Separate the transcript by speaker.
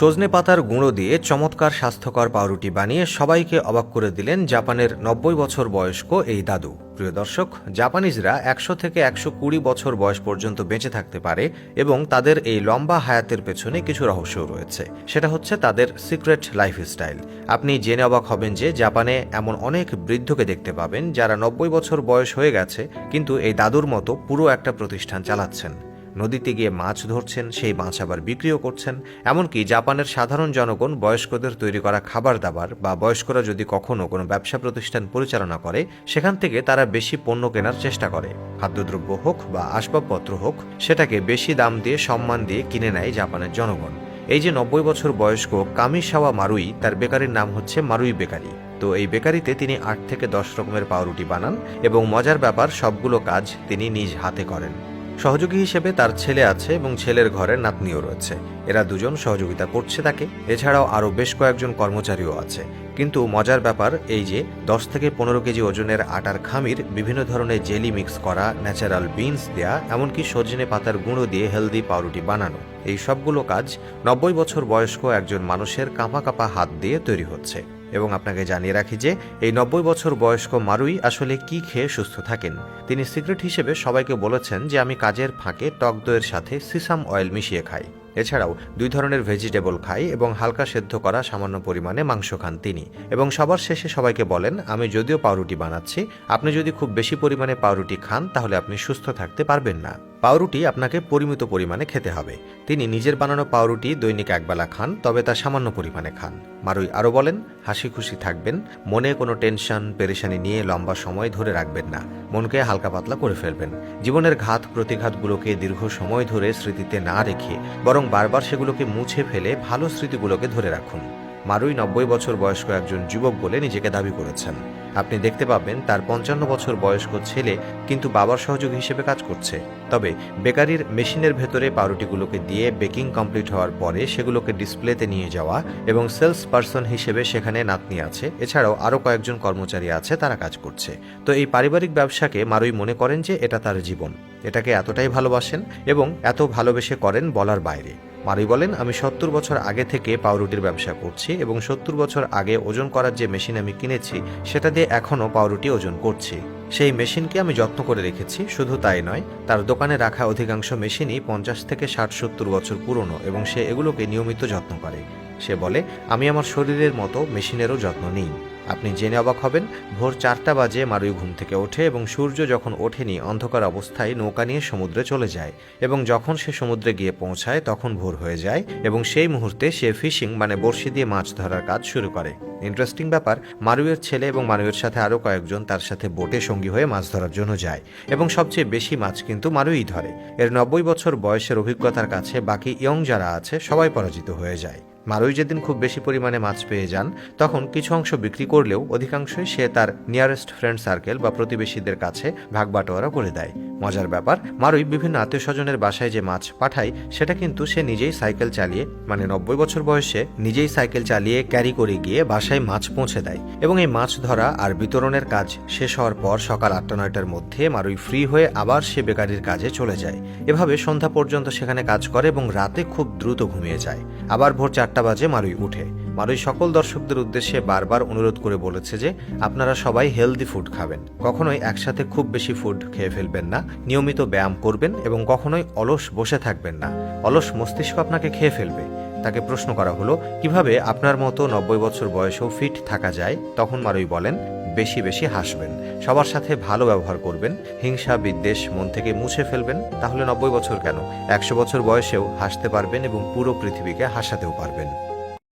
Speaker 1: সজনে পাতার গুঁড়ো দিয়ে চমৎকার স্বাস্থ্যকর পাউরুটি বানিয়ে সবাইকে অবাক করে দিলেন জাপানের নব্বই বছর বয়স্ক এই দাদু। প্রিয় দর্শক, জাপানিজরা একশো থেকে একশো কুড়ি বছর বয়স পর্যন্ত বেঁচে থাকতে পারে এবং তাদের এই লম্বা হায়াতের পেছনে কিছু রহস্য রয়েছে। সেটা হচ্ছে তাদের সিক্রেট লাইফস্টাইল। আপনি জেনে অবাক হবেন যে জাপানে এমন অনেক বৃদ্ধকে দেখতে পাবেন যারা নব্বই বছর বয়স হয়ে গেছে, কিন্তু এই দাদুর মতো পুরো একটা প্রতিষ্ঠান চালাচ্ছেন। নদীতে গিয়ে মাছ ধরছেন, সেই মাছ আবার বিক্রিও করছেন। এমনকি জাপানের সাধারণ জনগণ বয়স্কদের তৈরি করা খাবার দাবার বা বয়স্করা যদি কখনো কোনো ব্যবসা প্রতিষ্ঠান পরিচালনা করে, সেখান থেকে তারা বেশি পণ্য কেনার চেষ্টা করে। খাদ্যদ্রব্য হোক বা আসবাবপত্র হোক, সেটাকে বেশি দাম দিয়ে সম্মান দিয়ে কিনে নেয় জাপানের জনগণ। এই যে নব্বই বছর বয়স্ক কামিসাওয়া মারুই, তার বেকারির নাম হচ্ছে মারুই বেকারি। তো এই বেকারিতে তিনি আট থেকে দশ রকমের পাউরুটি বানান এবং মজার ব্যাপার, সবগুলো কাজ তিনি নিজ হাতে করেন। সহযোগী হিসেবে তার ছেলে আছে এবং ছেলের ঘরে নাতনিও রয়েছে। এরা দুজন সহযোগিতা করছে তাকে। এছাড়াও আরও বেশ কয়েকজন কর্মচারীও আছে। কিন্তু মজার ব্যাপার এই যে, দশ থেকে পনেরো কেজি ওজনের আটার খামির, বিভিন্ন ধরনের জেলি মিক্স করা, ন্যাচারাল বিনস দেয়া, এমনকি সজনে পাতার গুঁড়ো দিয়ে হেলদি পাউরুটি বানানো, এই সবগুলো কাজ নব্বই বছর বয়স্ক একজন মানুষের কাঁপা কাঁপা হাত দিয়ে তৈরি হচ্ছে। এবং আপনাকে জানিয়ে রাখি যে এই নব্বই বছর বয়স্ক মারুই আসলে কি খেয়ে সুস্থ থাকেন। তিনি সিক্রেট হিসেবে সবাইকে বলেছেন যে আমি কাজের ফাঁকে টক দইয়ের সাথে সিসাম অয়েল মিশিয়ে খাই। এছাড়াও দুই ধরনের ভেজিটেবল খাই এবং হালকা সেদ্ধ করা সামান্য পরিমাণে মাংস খান তিনি। এবং সবার শেষে সবাইকে বলেন, আমি যদিও পাউরুটি বানাচ্ছি, আপনি যদি খুব বেশি পরিমাণে পাউরুটি খান, তাহলে আপনি সুস্থ থাকতে পারবেন না। পাউরুটি আপনাকে পরিমিত পরিমাণে খেতে হবে। তিনি নিজের বানানো পাউরুটি দৈনিক একবেলা খান, তবে তা সামান্য পরিমাণে খান। মারুই আরও বলেন হাসি খুশি থাকবেন, মনে কোনো টেনশন, পেরেশানি নিয়ে লম্বা সময় ধরে রাখবেন না। মনকে হালকা পাতলা করে ফেলবেন। জীবনের ঘাত প্রতিঘাতগুলোকে দীর্ঘ সময় ধরে স্মৃতিতে না রেখে বরং বারবার সেগুলোকে মুছে ফেলে ভালো স্মৃতিগুলোকে ধরে রাখুন। মারুই নব্বই বছর বয়স্ক একজন যুবক বলে নিজেকে দাবি করেছেন। আপনি দেখতে পাবেন তার পঞ্চান্ন বছর বয়স্ক ছেলে কিন্তু বাবার সহযোগী হিসেবে কাজ করছে। তবে বেকারির মেশিনের ভেতরে পাউরুটিগুলোকে দিয়ে বেকিং কমপ্লিট হওয়ার পরে সেগুলোকে ডিসপ্লেতে নিয়ে যাওয়া এবং সেলস পার্সন হিসেবে সেখানে নাতনি আছে। এছাড়াও আরও কয়েকজন কর্মচারী আছে, তারা কাজ করছে। তো এই পারিবারিক ব্যবসাকে মারুই মনে করেন যে এটা তার জীবন। এটাকে এতটাই ভালোবাসেন এবং এত ভালোবেসে করেন বলার বাইরে। মারুই বলেন, আমি সত্তর বছর আগে থেকে পাউরুটির ব্যবসা করছি এবং সত্তর বছর আগে ওজন করার যে মেশিন আমি কিনেছি, সেটা দিয়ে এখনও পাউরুটি ওজন করছি। সেই মেশিনকে আমি যত্ন করে রেখেছি, শুধু তাই নয়, তার দোকানে রাখা অধিকাংশ মেশিনই পঞ্চাশ থেকে ষাট সত্তর বছর পুরনো এবং সে এগুলোকে নিয়মিত যত্ন করে। সে বলে, আমি আমার শরীরের মতো মেশিনেরও যত্ন নিই। আপনি জেনে অবাক হবেন, ভোর চারটা বাজে মারুই ঘুম থেকে ওঠে এবং সূর্য যখন ওঠেনি, অন্ধকার অবস্থায় নৌকা নিয়ে সমুদ্রে চলে যায় এবং যখন সে সমুদ্রে গিয়ে পৌঁছায়, তখন ভোর হয়ে যায় এবং সেই মুহূর্তে সে ফিশিং মানে বড়শি দিয়ে মাছ ধরার কাজ শুরু করে। ইন্টারেস্টিং ব্যাপার মারুয়ের ছেলে এবং মারুয়ের সাথে আরও কয়েকজন তার সাথে বোটে সঙ্গী হয়ে মাছ ধরার জন্য যায় এবং সবচেয়ে বেশি মাছ কিন্তু মারুই ধরে। এর নব্বই বছর বয়সের অভিজ্ঞতার কাছে বাকি ইয়ং যারা আছে, সবাই পরাজিত হয়ে যায়। মারুই যেদিন খুব বেশি পরিমাণে মাছ পেয়ে যান, তখন কিছু অংশ বিক্রি করলেও অধিকাংশই সে তার নিয়ারেস্ট ফ্রেন্ড সার্কেল বা প্রতিবেশীদের কাছে ভাগ বাটোয়ারা করে দেয়। মজার ব্যাপার, মারুই বিভিন্ন আত্মীয় স্বজনের বাসায় যে মাছ পাঠায়, সেটা কিন্তু সে নিজেই সাইকেল চালিয়ে মানে নব্বই বছর বয়সে নিজেই সাইকেল চালিয়ে ক্যারি করে গিয়ে বাসায় মাছ পৌঁছে দেয়। এবং এই মাছ ধরা আর বিতরণের কাজ শেষ হওয়ার পর সকাল আটটা নয়টার মধ্যে মারুই ফ্রি হয়ে আবার সে বেকারির কাজে চলে যায়। এভাবে সন্ধ্যা পর্যন্ত সেখানে কাজ করে এবং রাতে খুব দ্রুত ঘুমিয়ে যায়। আবার ভোর চারটা বাজে মারুই উঠে। মারুই সকল দর্শকদের উদ্দেশ্যে বারবার অনুরোধ করে বলেছে যে আপনারা সবাই হেলদি ফুড খাবেন। কখনোই একসাথে খুব বেশি ফুড খেয়ে ফেলবেন না, নিয়মিত ব্যায়াম করবেন এবং কখনোই অলস বসে থাকবেন না। অলস মস্তিষ্ক আপনাকে খেয়ে ফেলবে। তাকে প্রশ্ন করা হলো, কীভাবে আপনার মতো নব্বই বছর বয়সেও ফিট থাকা যায়? তখন মারুই বলেন, বেশি বেশি হাসবেন। সবার সাথে ভালো ব্যবহার করবেন। হিংসা, বিদ্বেষ মন থেকে মুছে ফেলবেন। তাহলে নব্বই বছর কেন? একশো বছর বয়সেও হাসতে পারবেন এবং পুরো পৃথিবীকে হাসাতেও পারবেন।